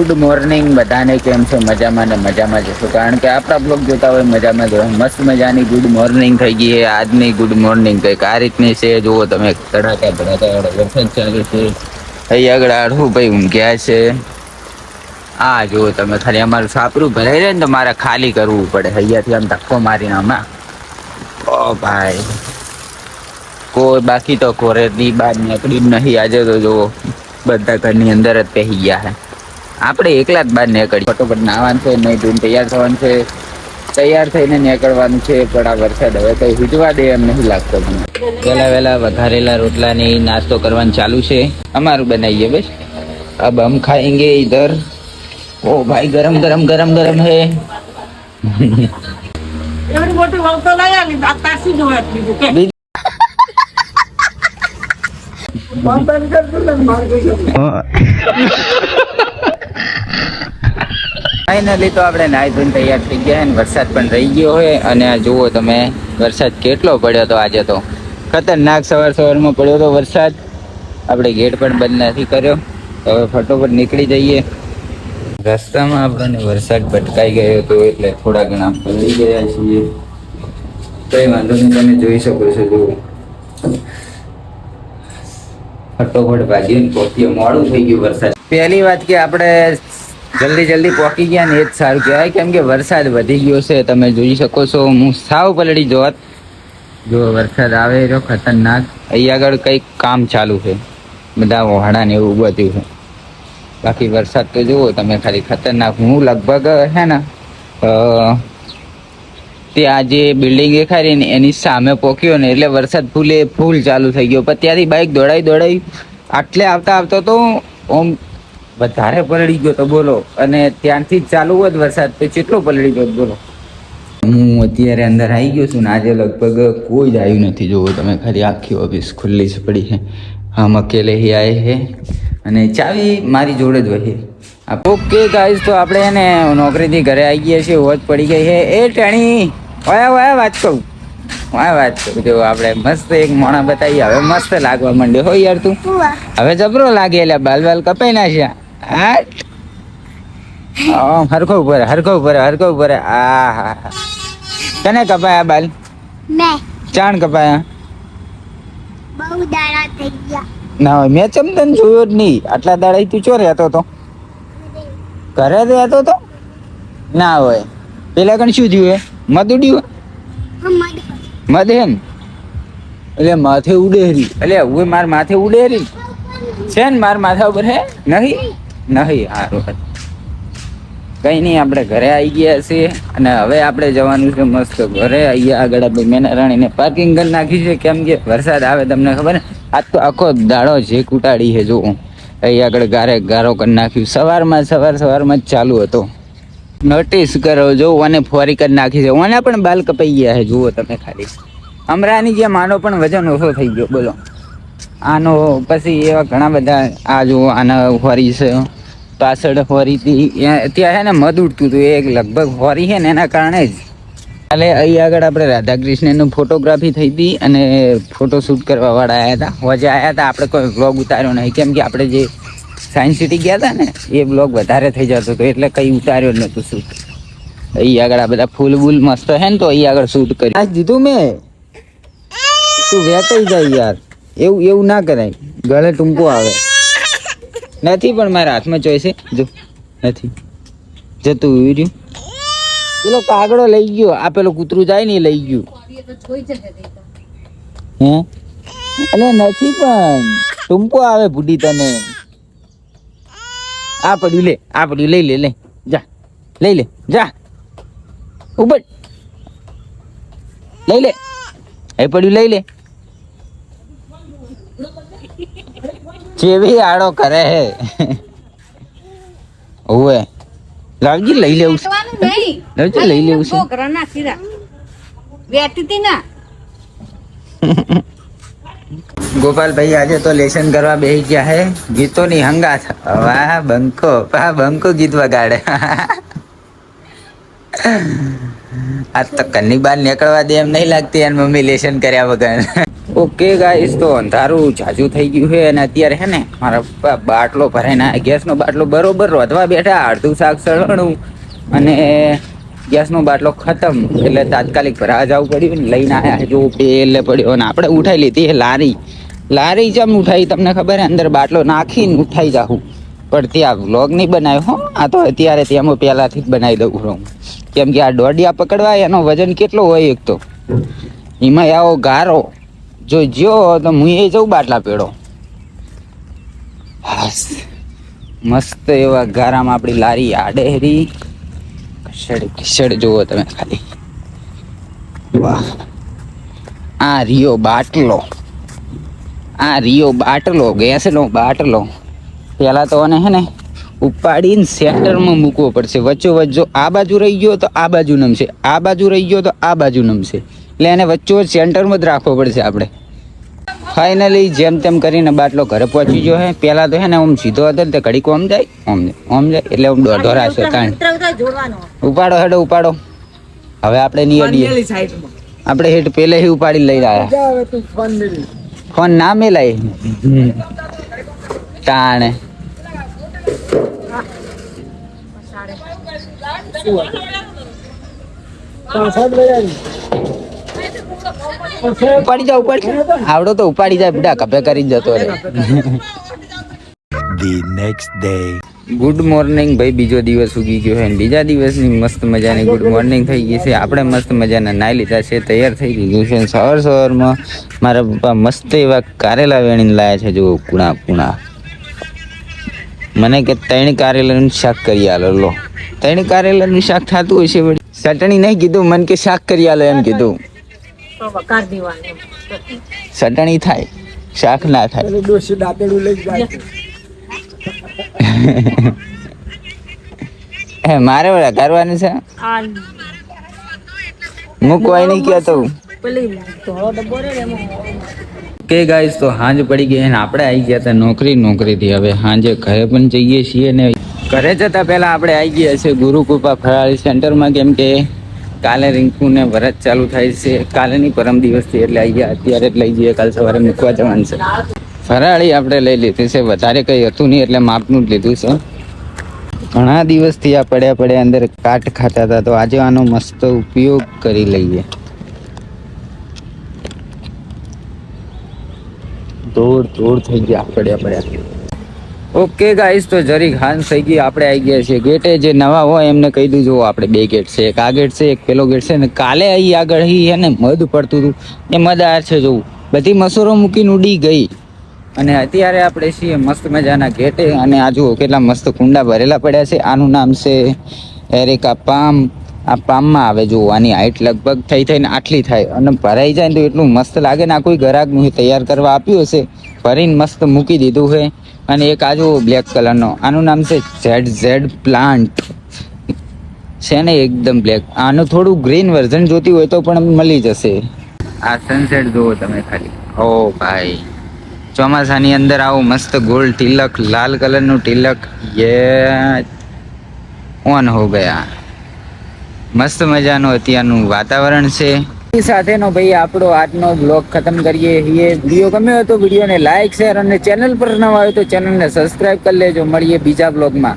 Good morning, બધાને કેમ છે? મજામાં ને મજામાં જશો કારણ કે આપણા બ્લોગ જોતા હોય મજામાં જો મસ્ત મજાની ગુડ મોર્નિંગ થઈ ગઈ છે. આજની ગુડ મોર્નિંગ કંઈક આ રીતની છે. જુઓ તમે, ધડાકા ધડાકા વરસાદ ચાલે છે. અહીં આગળ આડવું ભાઈ ઊંઘ્યા છે. આ જુઓ તમે, ખાલી અમારું સાપરું ભરાઈ રહે ને તો મારે ખાલી કરવું પડે. અહીંયાથી આમ ધક્કો મારીને હમણાં ઓ ભાઈ. કોઈ બાકી તો કોરેની બહાર નીકળી નહીં. આજે તો જુઓ, બધા ઘરની અંદર જ પહેરી ગયા છે. આપણે એકલા જ બહાર નીકળી ફટોફટ નાવાનું છે નહીં ધૂન તૈયાર થવાનું છે. તૈયાર થઈને નીકળવાનું છે પણ આ વરસાદ હવે કંઈ હીજવા દે એમ નહીં લાગતો મને. પહેલા વહેલા વધારેલા રોટલાની નાસ્તો કરવાનું ચાલુ છે. અમારું બનાવીએ બસ. અબ હમ ખાઈંગે ઇધર. ઓ ભાઈ ગરમ ગરમ ગરમ ગરમ હે. મોટી વખતો લાયા ને તાસી જોવા બીજું ફાઇનલી તો આપણે નાહી ધોઈને તૈયાર થઈ ગયા અને વરસાદ પણ રહી ગયો હોય અને આ જુઓ તમે, વરસાદ કેટલો પડ્યો તો આજે તો. ખતરનાક સવાર સવારમાં પડ્યો હતો વરસાદ. આપણે ગેટ પણ બંધ નથી કર્યો. તો હવે ફટોફટ નીકળી જઈએ. રસ્તામાં આપણને વરસાદ ભટકાઈ ગયો હતો એટલે થોડા ઘણા પલળી ગયા છીએ. કઈ વાંધો નહીં, તમે જોઈ શકો છો, જુઓ. ફટોફટ ભાગીને પહોંચ્યો મોડું થઈ ગયું વરસાદ. પહેલી વાત કે આપણે જલ્દી જલ્દી પહોંચી ગયા ને એ જ સારું કહેવાય. કેમ કે વરસાદ વધી ગયો છે, તમે જોઈ શકો છો. હું સાવ પલડી જોત. જો વરસાદ આવે તો ખતરનાક. અહીં આગળ કંઈક કામ ચાલુ છે. બધા વહાડા ને એવું બધું છે. બાકી વરસાદ તો જુઓ, તમે ખાલી ખતરનાક. હું લગભગ, હે ને ત્યાં જે બિલ્ડિંગ દેખાય રહી ને એની સામે પોક્યો ને એટલે વરસાદ ફૂલે, ફૂલ ચાલુ થઈ ગયો. પણ ત્યાંથી બાઇક દોડાઈ દોડાઈ આટલે આવતા આવતા તો ઓમ વધારે પલળી ગયો તો બોલો. અને ત્યાંથી જ ચાલુ હોત વરસાદ તો કેટલો પલળી ગયો બોલો. હું અત્યારે અંદર આવી ગયો છું ને આજે લગભગ કોઈ જ આવ્યું નથી. જોવો તમે ખાલી આખી ઓફિસ ખુલ્લી જ પડી છે. હમ અકેલે હી આએ હે. અને ચાવી મારી જોડે જ હોય ઓકે ગાઈઝ તો આપણે એને નોકરીથી ઘરે આવી ગયા છીએ. હોજ પડી ગઈ છે. એ ટેણી ઓયા ઓયા વાત કહું વાય વાત કહું જો આપણે મસ્ત એક મોણા બતાવી હવે મસ્ત લાગવા માંડ્યો. હો યાર તું. હવે જબરો લાગે એટલે બાલ બાલ કપાઈ નાખ્યા આમ હરખો ઉપર હરખો ઉપર હરખો ઉપર આ હા હા તને કપાયા બાલ? મે. ચાણ કપાયા? બહુ દાડા થઈ ગયા. ના મેં ચમદન જોયો જ નહીં? આટલા દાડા તું ચો રહેતો તો ઘરે. રહેતો તો ના હોય. પેલા કણ શું થયું મધ ઉડ્યું? મધ. હે એટલે માથે ઉડેરી એટલે હું માર માથે ઉડેરી છે ને માર માથા ઉપર હે? નહીં? નહીં, હારું. કઈ નહીં, આપણે ઘરે આવી ગયા છીએ અને હવે આપણે જવાનું છે મસ્ત ઘરે. અહીંયા આગળ આપણે મેના રાણીને પાર્કિંગ કરી નાખી છે. કેમ કે વરસાદ આવે તમને ખબર ને આજ તો આખો દાડો જે કુટાડી છે જોવું અહીં આગળ ગારે ગારો કરી નાખ્યું. સવારમાં, સવાર, સવારમાં જ ચાલુ હતો. નોટિસ કરો જો ઓને ફોરી કરી નાખી છે. ઓને પણ બાલ કપાઈ ગયા છે, જુઓ તમે ખાલી. અમરાની જે માનો પણ વજન ઓછો થઈ ગયો, બોલો. આનો પછી એવા ઘણા બધા આ જો આના હોરી છે. પાછળ હોરીથી ત્યાં છે ને મધ ઉડતું હતું, એ લગભગ હોરી છે ને એના કારણે જ. કાલે અહીં આગળ આપણે રાધાકૃષ્ણનું ફોટોગ્રાફી થઈ હતી અને ફોટો શૂટ કરવા આવ્યા હતા. હોજે આવ્યા હતા, આપણે કોઈ વ્લોગ ઉતાર્યો નહીં. કેમ કે આપણે જે સાયન્સ સિટી ગયા હતા ને, એ બ્લોગ વધારે થઈ જતો હતો, એટલે કંઈ ઉતાર્યો જ નહોતું શૂટ અહીં આગળ આ બધા ફૂલ બૂલ મસ્ત હે ને, તો અહીં આગળ શૂટ કરી. આજ દીધું મેં? તું વેચાઈ જાય યાર. એવું એવું ના કરાય. ગળે ટૂંકો આવે. નથી પણ મારા હાથમાં ચોઈસ જો, નથી. જતું રહ્યું પેલો કાગડો લઈ ગયો. આ પેલો કૂતરું જાય ને લઈ ગયું. હે? અને નથી પણ. ટૂંકો આવે ભૂડી તને. આ પડ્યું લે, આ પડ્યું લઈ લે લે. જા. લઈ લે, જા. ઉપર લઈ લે. એ પડ્યું લઈ લે. જેવી આડો કરે હે? ઓવે લાવજી લઈ લેવું છે. લાવજી લઈ લેવું છે. છોકરાના સીરા વેતી હતી ના. ગોપાલભાઈ આજે તો લેસન કરવા બેસી ગયા હે. ગીતોની હંગાથ વાહ બંકો. વાહ બંકો ગીત વગાડે. આ તો કન્ની બહાર નીકળવા દે એમ નહીં લાગતી એની મમ્મી લેસન કર્યા વગર. ઓકે ગાઈસ તો અંધારું જાજુ થઈ ગયું છે અને અત્યારે હે ને મારા બાટલો ભરાઈને ગેસનો બાટલો બરોબર રોધવા બેઠા, અડધું શાક સળણું અને ગેસનો બાટલો ખતમ. એટલે તાત્કાલિક ભરા જવું પડ્યું ને લઈને આવ્યા જો પેલે પડ્યો અને આપણે ઉઠાઈ લીધી લારી. લારી જેમ ઉઠાઈ? તમને ખબર હે અંદર બાટલો નાખીને ઉઠાઈ જાઉં પણ ત્યાં વ્લોગ નહીં બનાવ્યો, હો. આ તો અત્યારે ત્યાં હું પહેલાંથી જ બનાવી દઉં રહું કેમ કે આ દોડિયા પકડવા એનો વજન કેટલો હોય એક તો? એમાં આવો ગારો. જો જ્યો તો હું એ જઉં બાટલા પેડો. મસ્ત એવા ગારામાં આપણી લારી આડેરી ખસેડ ખસેડ જુઓ તમે ખાલી. વાહ. આ રિયો બાટલો. આ રિયો બાટલો, ગેસનો બાટલો. પહેલાં તો અને હે ને ઉપાડીને સેન્ટરમાં મૂકવો પડશે. વચ્ચો વચ્ચો આ બાજુ રહી ગયો તો આ બાજુ નમશે. આ બાજુ રહી ગયો તો આ બાજુ નમશે. એટલે એને વચ્ચો સેન્ટરમાં જ રાખવો પડશે આપણે. ફાઇનલી જેમ તેમ કરીને બાટલો ઘરે પહોંચી ગયો હે. પેલા તો હે ને આમ સીધો હતો ને તે ઘડીક ઓમ જાય ઓમ આમ ઓમ જાય એટલે આમ દોઢો રાખ્યો તાણ ઉપાડો હેડો ઉપાડો. હવે આપણે નહીં અડીએ. આપણે હેઠ પહેલેથી ઉપાડી લઈ રહ્યા. જા હવે તું ફોન ના મેલાય. તાણે. સાહેબ લઈ ઉપાડી જાવ ઉપાડી આવડો તો ઉપાડી જાય બેટા કપે કરી જતો રે the next day good morning ભાઈ બીજો દિવસ ઉગી ગયો છે અને બીજા દિવસની મસ્ત મજાની ગુડ મોર્નિંગ થઈ ગઈ છે. આપણે મસ્ત મજાના નાઈ લીધા છે તૈયાર થઈ ગયું છે સવાર સવારમાં મારા પપ્પા મસ્ત એવા કારેલા વેણીને લાયા છે જો કુણા કુણા. મને કે ત્રણ કારેલાનું શાક કરી આલો લો. ત્રણ કારેલાનું શાક થતું હશે વળી. ચટણી નહીં કીધું મને કે શાક કરી આલો એમ કીધું. વકાર દેવાનું. ચટણી થાય શાક ના થાય. ડોસી દાંતેડું લઈ જાય હે મારે વળી કરવાનું છે? હું કોઈ નહીં કહેતો. કે ગાઈસ તો હાંજ પડી ગઈ અને આપણે આવી ગયા હતા નોકરી નોકરીથી. હવે હાંજે ઘરે પણ જઈએ છીએ ને. ઘરે જતા પહેલા આપણે આવી ગયા છીએ ગુરુકૃપા ફરાળી સેન્ટરમાં કેમ કે કાલે રિંકુને વરત ચાલુ થાય છે. કાલે નહીં પરમ દિવસથી એટલે ગયા. અત્યારે જ લઈ જઈએ. કાલ સવારે મૂકવા જવાનું છે. ફરાળી આપણે લઈ લીધી છે. વધારે કંઈ હતું નહીં એટલે માપનું જ લીધું છે. ઘણા દિવસથી આ પડ્યા પડ્યા અંદર કાટ ખાતા હતા. તો આજે આનો મસ્ત ઉપયોગ કરી લઈએ. દોડ દોડ થઈ ગયા. પડ્યા પડ્યા. ઓકે ગાઈસ તો જરીક હાન થઈ ગઈ, આપણે આવી ગયા છીએ ગેટે. જે નવા હોય એમને કહી દીધું આપણે બે ગેટ છે, એક આ ગેટ છે, એક પેલો ગેટ છે. ને કાલે અહીં આગળ અહીં એને મધ પડતું હતું. એ મધ આ છે, જોવું. બધી મસૂરો મૂકીને ઉડી ગઈ. અને અત્યારે આપણે છીએ મસ્ત મજાના ગેટે. અને આ જુઓ, કેટલા મસ્ત કુંડા ભરેલા પડ્યા છે. આનું નામ છે એરેકા પામ. આ પામમાં આવે, જુઓ, આની હાઈટ લગભગ થઈ થઈને આટલી થાય. અને ભરાઈ જાય ને તો એટલું મસ્ત લાગે ને, આ કોઈ ગ્રાહકનું તૈયાર કરવા આપ્યું હશે. ભરીને મસ્ત મૂકી દીધું છે. અને એક આ જુઓ બ્લેક કલરનો આનું નામ છે ઝેડ ઝેડ પ્લાન્ટ છે ને એકદમ બ્લેક આનું થોડું ગ્રીન વર્ઝન જોતી હોય તો પણ મળી જશે. આ સનસેટ જુઓ તમે ખાલી. ઓ ભાઈ. ચોમાસાની અંદર આવું મસ્ત ગોલ્ડ તિલક લાલ કલરનું તિલક. યે ઓન હો ગયા. મસ્ત મજાનું અત્યારનું વાતાવરણ છે. સાથેનો ભાઈ આપણો આજનો બ્લોગ ખતમ કરીએ છીએ. વીડિયો ગમ્યો હોય તો વિડીયોને લાઈક શેર અને ચેનલ પર નવા હોય તો ચેનલને સબસ્ક્રાઇબ કરી લેજો. મળીએ બીજા બ્લોગમાં